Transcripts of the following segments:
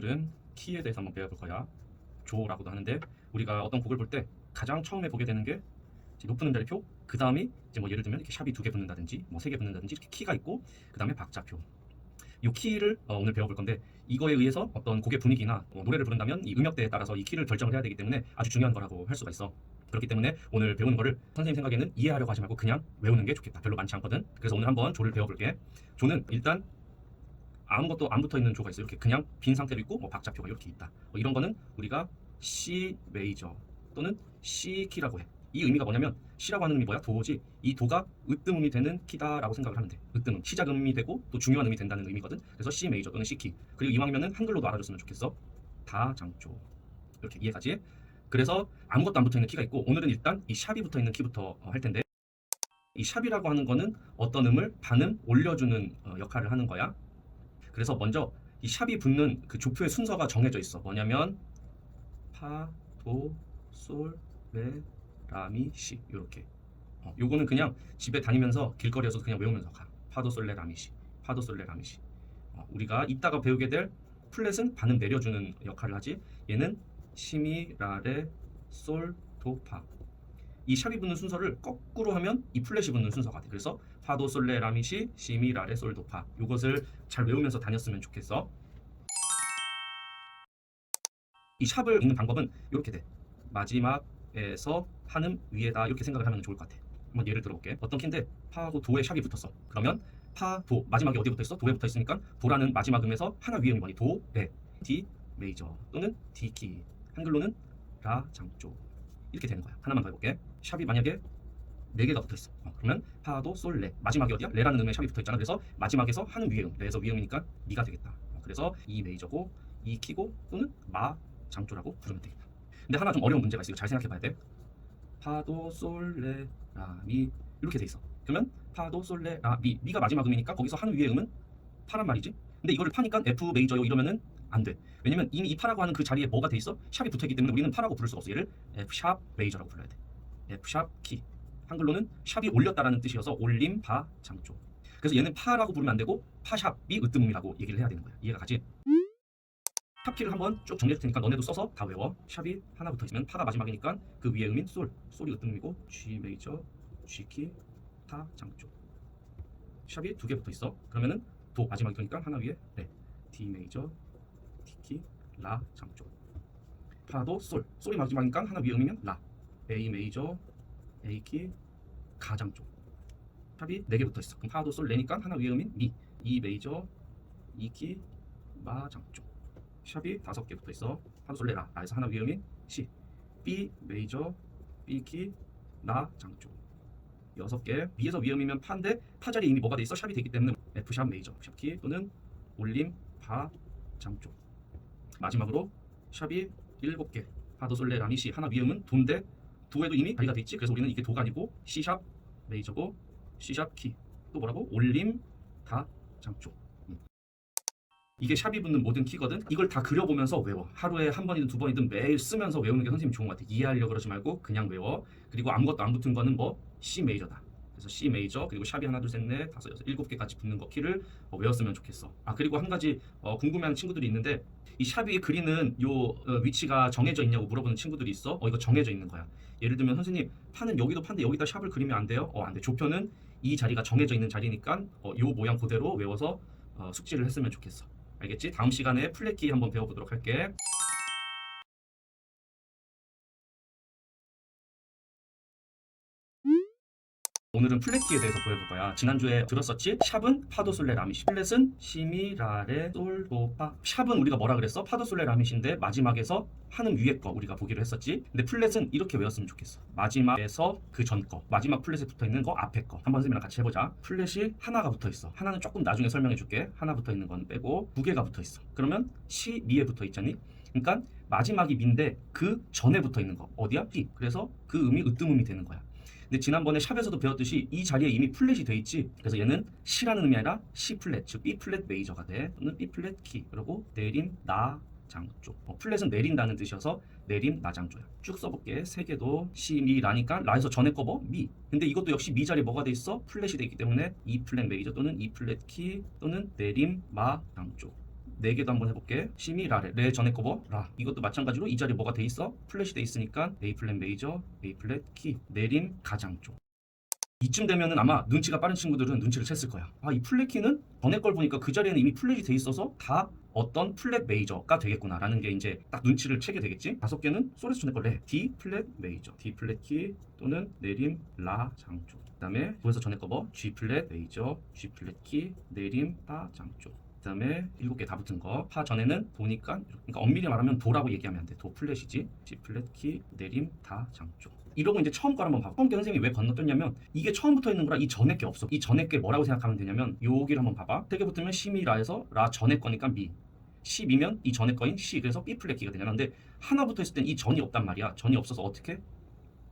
오늘은 키에 대해서 한번 배워볼 거야. 조라고도 하는데 우리가 어떤 곡을 볼 때 가장 처음에 보게 되는 게 높은 음자리표, 그 다음이 이제 뭐 예를 들면 이렇게 샵이 두 개 붙는다든지 뭐 세 개 붙는다든지 이렇게 키가 있고 그 다음에 박자표. 이 키를 어, 오늘 배워볼 건데 이거에 의해서 어떤 곡의 분위기나 어, 노래를 부른다면 이 음역대에 따라서 이 키를 결정을 해야 되기 때문에 아주 중요한 거라고 할 수가 있어. 그렇기 때문에 오늘 배우는 거를 선생님 생각에는 이해하려고 하지 말고 그냥 외우는 게 좋겠다. 별로 많지 않거든. 그래서 오늘 한번 조를 배워볼게. 조는 일단 아무것도 안 붙어 있는 조가 있어. 이렇게 그냥 빈 상태로 있고 뭐 박자표가 이렇게 있다. 뭐 이런 거는 우리가 C 메이저 또는 C 키라고 해. 이 의미가 뭐냐면 C라고 하는 의미 뭐야? 도지. 이 도가 으뜸음이 되는 키다라고 생각을 하면 돼. 으뜸음. 시작 음이 되고 또 중요한 음이 된다는 의미거든. 그래서 C 메이저 또는 C 키. 그리고 이왕이면은 한글로도 알아줬으면 좋겠어. 다장조. 이렇게 이해가지? 그래서 아무것도 안 붙어 있는 키가 있고 오늘은 일단 이 샵이 붙어 있는 키부터 어, 할 텐데 이 샵이라고 하는 거는 어떤 음을 반음 올려주는 어, 역할을 하는 거야. 그래서 먼저 이 샵이 붙는 그 조표의 순서가 정해져 있어. 뭐냐면 파, 도, 솔, 레, 라, 미, 시 이렇게. 어, 요거는 그냥 집에 다니면서 길거리에서도 그냥 외우면서 가. 파도, 솔, 레, 라, 미, 시. 파도, 솔, 레, 라, 미, 시. 어, 우리가 이따가 배우게 될 플랫은 반음 내려주는 역할을 하지. 얘는 시미, 라, 레, 솔, 도, 파. 이 샵이 붙는 순서를 거꾸로 하면 이 플랫이 붙는 순서가 돼. 그래서 파도, 솔, 레, 라, 미, 시, 시미, 라, 레, 솔, 도, 파. 요것을 잘 외우면서 다녔으면 좋겠어. 이 샵을 읽는 방법은 이렇게 돼. 마지막에서 한음 위에다 이렇게 생각을 하면 좋을 것 같아. 한번 예를 들어볼게. 어떤 키인데 파하고 도에 샵이 붙었어. 그러면 파, 도 마지막에 어디 붙어 있어? 도에 붙어 있으니까 도라는 마지막 음에서 하나 위에 음이 뭐니? 도, 레, 디 메이저 또는 D 키. 한글로는 라 장조 이렇게 되는 거야. 하나만 더 해볼게. 샵이 만약에 네 개가 붙어 있어. 어, 그러면 파도 솔 레. 마지막에 어디야? 레라는 음에 샵이 붙어 있잖아. 그래서 마지막에서 하는 위에 음. 레에서 위에 음이니까 미가 되겠다. 어, 그래서 이 메이저고 이 키고 또는 마 장조라고 부르면 되겠다. 근데 하나 좀 어려운 문제가 있어. 잘 생각해 봐야 돼. 파도 솔레 라미 이렇게 돼 있어. 그러면 파도 솔레 라미 미가 마지막 음이니까 거기서 하는 위에 음은 파란 말이지. 근데 이거를 파니까 F 메이저요 이러면은 안 돼. 왜냐면 이미 이 파라고 하는 그 자리에 뭐가 돼 있어? 샵이 붙어 있기 때문에 우리는 파라고 부를 수가 없어. 얘를 F 샵 메이저라고 불러야 돼. F 샵 키. 한글로는 샵이 올렸다라는 뜻이어서 올림 파 장조. 그래서 얘는 파라고 부르면 안 되고 파샵이 으뜸음이라고 얘기를 해야 되는 거야. 이해가 가지? 샵키를 한번 쭉 정리해 줄 테니까 너네도 써서 다 외워. 샵이 하나 붙어 있으면 파가 마지막이니까 그 위에 음인 솔, 솔이 으뜸음이고 G 메이저, G 키, 타 장조. 샵이 두 개 붙어 있어. 그러면은 도 마지막이 되니까 하나 위에 레, D 메이저, D 키, 라 장조. 파도 솔, 솔이 마지막이니까 하나 위에 음이면 라, A 메이저, A 키, 가 장조. 샵이 네개 붙어 있어. 그럼 파도 솔 레니까 하나 위에 음인 미, E 메이저, E 키, 마 장조. 샵이 다섯 개 붙어 있어. 파도 솔 레라. 라에서 하나 위에 음인 C, B 메이저, B 키, 라 장조. 여섯 개 위에서 위음이면 파인데 파 자리에 이미 뭐가 돼 있어 샵이 되기 때문에 F 샵 메이저 샵키 또는 올림 파 장조 마지막으로 샵이 일곱 개 파도 솔레 라미 시 하나 위음은 도인데 도에도 이미 자리가 돼 있지? 그래서 우리는 이게 도가 아니고 C 샵 메이저고 C 샵 키. 또 뭐라고? 올림 다 장조 음. 이게 샵이 붙는 모든 키거든? 이걸 다 그려보면서 외워. 하루에 한 번이든 두 번이든 매일 쓰면서 외우는 게 선생님 좋은 것 같아. 이해하려고 그러지 말고 그냥 외워. 그리고 아무것도 안 붙은 거는 뭐 C 메이저다. 그래서 C 메이저 그리고 샵이 하나 둘 셋 넷 다섯 여섯 일곱 개까지 붙는 거 키를 어, 외웠으면 좋겠어. 아 그리고 한 가지 어, 궁금해하는 친구들이 있는데 이 샵이 그리는 요 어, 위치가 정해져 있냐고 물어보는 친구들이 있어. 어 이거 정해져 있는 거야. 예를 들면 선생님 파는 여기도 판데 여기다 샵을 그리면 안 돼요? 어 안 돼. 조표는 이 자리가 정해져 있는 자리니까 어, 요 모양 그대로 외워서 어, 숙지를 했으면 좋겠어. 알겠지? 다음 시간에 플랫키 한번 배워보도록 할게. 오늘은 플랫키에 대해서 보여볼 거야. 지난주에 들었었지? 샵은 파도 솔레 라미시. 플랫은 시미 라레 솔도파. 샵은 우리가 뭐라 그랬어? 파도 솔레 라미시인데 마지막에서 하는 위에 거 우리가 보기로 했었지. 근데 플랫은 이렇게 외웠으면 좋겠어. 마지막에서 그 전 거. 마지막 플랫에 붙어 있는 거 앞에 거. 한번 선생님이랑 같이 해보자. 플랫이 하나가 붙어 있어. 하나는 조금 나중에 설명해 줄게. 하나 붙어 있는 건 빼고 두 개가 붙어 있어. 그러면 시 미에 붙어 있잖니? 그러니까 마지막이 미인데 그 전에 붙어 있는 거 어디야? 피. 그래서 그 음이 으뜸음이 되는 거야. 근데 지난번에 샵에서도 배웠듯이 이 자리에 이미 플랫이 돼 있지. 그래서 얘는 C라는 의미 아니라 C 플랫, 즉 B 플랫 메이저가 돼. 또는 B 플랫 키. 그리고 내림 나 장조. 어, 플랫은 내린다는 뜻이어서 내림 나장조야. 쭉 써볼게. 세 개도 C 미 라니까 라에서 전에 거 뭐? 미. 근데 이것도 역시 미 자리 뭐가 돼 있어? 플랫이 돼 있기 때문에 E 플랫 메이저 또는 E 플랫 키 또는 내림 마 장조. 네 개도 한번 해볼게. 시미 라레 레 전에 거버 라 이것도 마찬가지로 이 자리에 뭐가 돼 있어? 플랫이 돼 있으니까 A 플랫 메이저, A 플랫 키 내림 가장 쪽. 이쯤 되면은 아마 눈치가 빠른 친구들은 눈치를 챘을 거야. 아, 이 플랫 키는 전에 걸 보니까 그 자리에는 이미 플랫이 돼 있어서 다 어떤 플랫 메이저가 되겠구나라는 게 이제 딱 눈치를 채게 되겠지. 다섯 개는 소레스 전에 걸 레, D 플랫 메이저, D 플랫 키 또는 내림 라 장쪽. 그다음에 도에서 전에 거버 G 플랫 메이저, G 플랫 키 내림 파 장쪽. 그다음에 일곱 개 다 붙은 거. 파 전에는 도니까 그러니까 엄밀히 말하면 도라고 얘기하면 안 돼. 도 플랫이지. G 플랫 키 내림 다 장쪽. 이러고 이제 처음 걸 한번 봐. 처음 게 선생님이 왜 건너뛰냐면 이게 처음부터 있는 거라 이 전에 게 없어. 이 전에 게 뭐라고 생각하면 되냐면 여기를 한번 봐봐. 세개 붙으면 시미라에서 라 전에 거니까 미. 10이면 이 전에 거인 C 그래서 B 플랫 키가. 근데 하나 붙어 있을 땐 이 전이 없단 말이야. 전이 없어서 어떻게?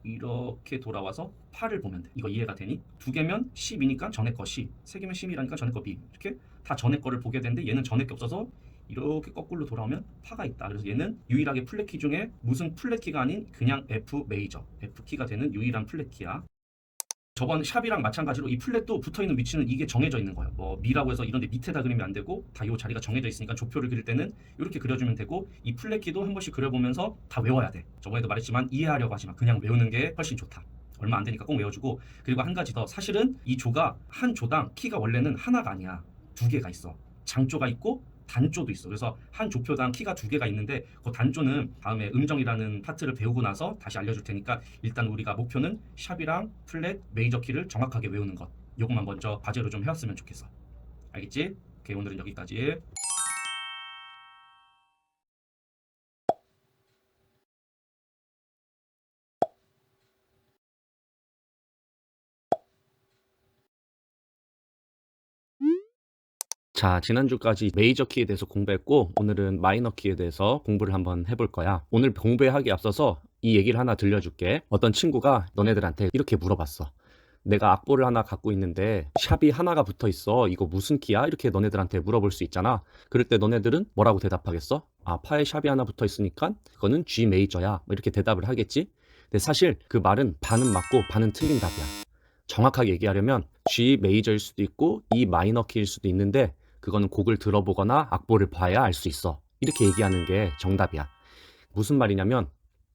이렇게 돌아와서 8을 보면 돼. 이거 이해가 되니? 두 개면 10이니까 전에 거 C, 세 개면 10이라니까 전에 거 B. 이렇게 다 전에 거를 보게 되는데 얘는 전에 게 없어서 이렇게 거꾸로 돌아오면 파가 있다. 그래서 얘는 유일하게 플랫 키 중에 무슨 플랫 키가 아닌 그냥 F 메이저, F 키가 되는 유일한 플랫 키야. 저번 샵이랑 마찬가지로 이 플랫도 붙어 있는 위치는 이게 정해져 있는 거예요. 뭐 미라고 해서 이런데 밑에다 그리면 안 되고 다 요 자리가 정해져 있으니까 조표를 그릴 때는 이렇게 그려주면 되고 이 플랫 키도 한 번씩 그려보면서 다 외워야 돼. 저번에도 말했지만 이해하려고 하지 마. 그냥 외우는 게 훨씬 좋다. 얼마 안 되니까 꼭 외워주고 그리고 한 가지 더 사실은 이 조가 한 조당 키가 원래는 하나가 아니야 두 개가 있어 장조가 있고 단조도 있어. 그래서 한 조표당 키가 두 개가 있는데 그 단조는 다음에 음정이라는 파트를 배우고 나서 다시 알려줄 테니까 일단 우리가 목표는 샵이랑 플랫 메이저 키를 정확하게 외우는 것. 요것만 먼저 과제로 좀 해왔으면 좋겠어. 알겠지? 오케이 오늘은 여기까지 자, 지난주까지 메이저 키에 대해서 공부했고, 오늘은 마이너 키에 대해서 공부를 한번 해볼 거야. 오늘 공부하기 앞서서 이 얘기를 하나 들려줄게. 어떤 친구가 너네들한테 이렇게 물어봤어. 내가 악보를 하나 갖고 있는데 샵이 하나가 붙어 있어. 이거 무슨 키야? 이렇게 너네들한테 물어볼 수 있잖아. 그럴 때 너네들은 뭐라고 대답하겠어? 아, 파에 샵이 하나 붙어 있으니까 그거는 G 메이저야. 뭐 이렇게 대답을 하겠지? 근데 사실 그 말은 반은 맞고 반은 틀린 답이야. 정확하게 얘기하려면 G 메이저일 수도 있고 E 마이너 키일 수도 있는데 그거는 곡을 들어보거나 악보를 봐야 알 수 있어. 이렇게 얘기하는 게 정답이야. 무슨 말이냐면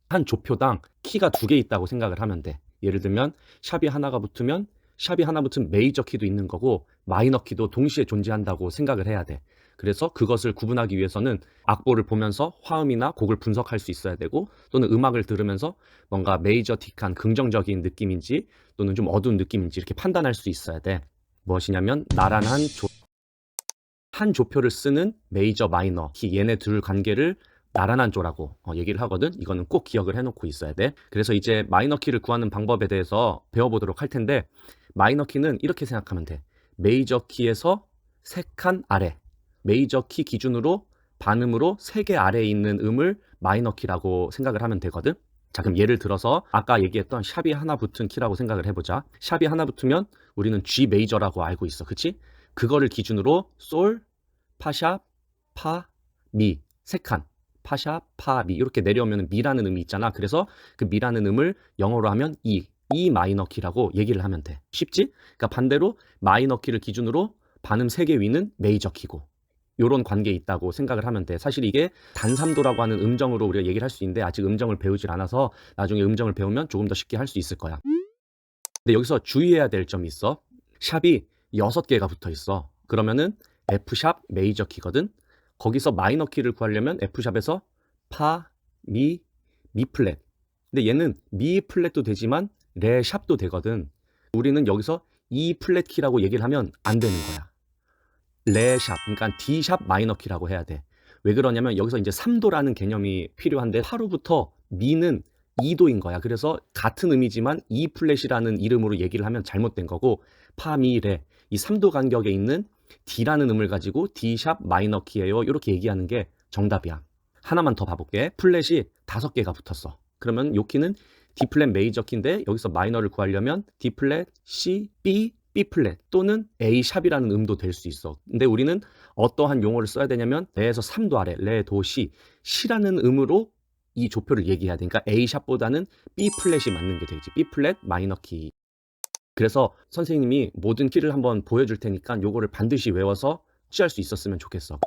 한 조표당 키가 두 개 있다고 생각을 하면 돼. 예를 들면 샵이 하나가 붙으면 샵이 하나 붙은 메이저 키도 있는 거고 마이너 키도 동시에 존재한다고 생각을 해야 돼. 그래서 그것을 구분하기 위해서는 악보를 보면서 화음이나 곡을 분석할 수 있어야 되고 또는 음악을 들으면서 뭔가 메이저틱한 긍정적인 느낌인지 또는 좀 어두운 느낌인지 이렇게 판단할 수 있어야 돼. 무엇이냐면 나란 한 조, 한 조표를 쓰는 메이저 마이너 키 얘네 둘 관계를 나란한 조라고 어, 얘기를 하거든. 이거는 꼭 기억을 해놓고 있어야 돼. 그래서 이제 마이너 키를 구하는 방법에 대해서 배워보도록 할 텐데 마이너 키는 이렇게 생각하면 돼. 메이저 키에서 세 칸 아래 메이저 키 기준으로 반음으로 세 개 아래에 있는 음을 마이너 키라고 생각을 하면 되거든. 자, 그럼 예를 들어서 아까 얘기했던 샵이 하나 붙은 키라고 생각을 해보자. 샵이 하나 붙으면 우리는 G 메이저라고 알고 있어. 그치? 그거를 기준으로 솔, 파샵, 파, 미, 세 칸. 파샵, 파, 미 이렇게 내려오면 미라는 음이 있잖아. 그래서 그 미라는 음을 영어로 하면 이, 이 마이너 키라고 얘기를 하면 돼. 쉽지? 그러니까 반대로 마이너 키를 기준으로 반음 세 개 위는 메이저 키고 요런 관계에 있다고 생각을 하면 돼. 사실 이게 단삼도라고 하는 음정으로 우리가 얘기를 할 수 있는데 아직 음정을 배우질 않아서 나중에 음정을 배우면 조금 더 쉽게 할 수 있을 거야. 근데 여기서 주의해야 될 점이 있어. 샵이 여섯 개가 붙어 있어. 그러면은 F샵 메이저 키거든. 거기서 마이너 키를 구하려면 F샵에서 파, 미, 미 플랫. 근데 얘는 미 플랫도 되지만 레 샵도 되거든. 우리는 여기서 E 플랫 키라고 얘기를 하면 안 되는 거야. 레 샵, 그러니까 D 샵 마이너 키라고 해야 돼. 왜 그러냐면 여기서 이제 3도라는 개념이 필요한데 하루부터 미는 2도인 거야. 그래서 같은 의미지만 E 플랫이라는 이름으로 얘기를 하면 잘못된 거고 파, 미, 레. 이 3도 간격에 있는 D라는 음을 가지고 D 샵 마이너 키예요. 이렇게 얘기하는 게 정답이야. 하나만 더 봐볼게. 플랫이 다섯 개가 붙었어. 그러면 요 키는 D 플랫 메이저 키인데 여기서 마이너를 구하려면 D 플랫, C, B, B 플랫 또는 A 샵이라는 음도 될 수 있어. 근데 우리는 어떠한 용어를 써야 되냐면 레에서 3도 아래, 레, 도, 시, 시라는 음으로 이 조표를 얘기해야 되니까 A 샵보다는 B 플랫이 맞는 게 되겠지. B 플랫 마이너 키. 그래서 선생님이 모든 키를 한번 보여줄 테니까 요거를 반드시 외워서 취할 수 있었으면 좋겠어.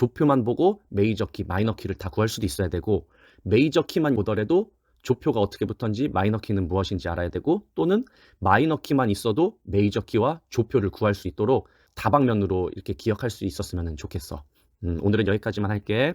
조표만 보고 메이저 키, 마이너 키를 다 구할 수도 있어야 되고 메이저 키만 보더라도 조표가 어떻게 붙었는지 마이너 키는 무엇인지 알아야 되고 또는 마이너 키만 있어도 메이저 키와 조표를 구할 수 있도록 다방면으로 이렇게 기억할 수 있었으면 좋겠어. 음, 오늘은 여기까지만 할게.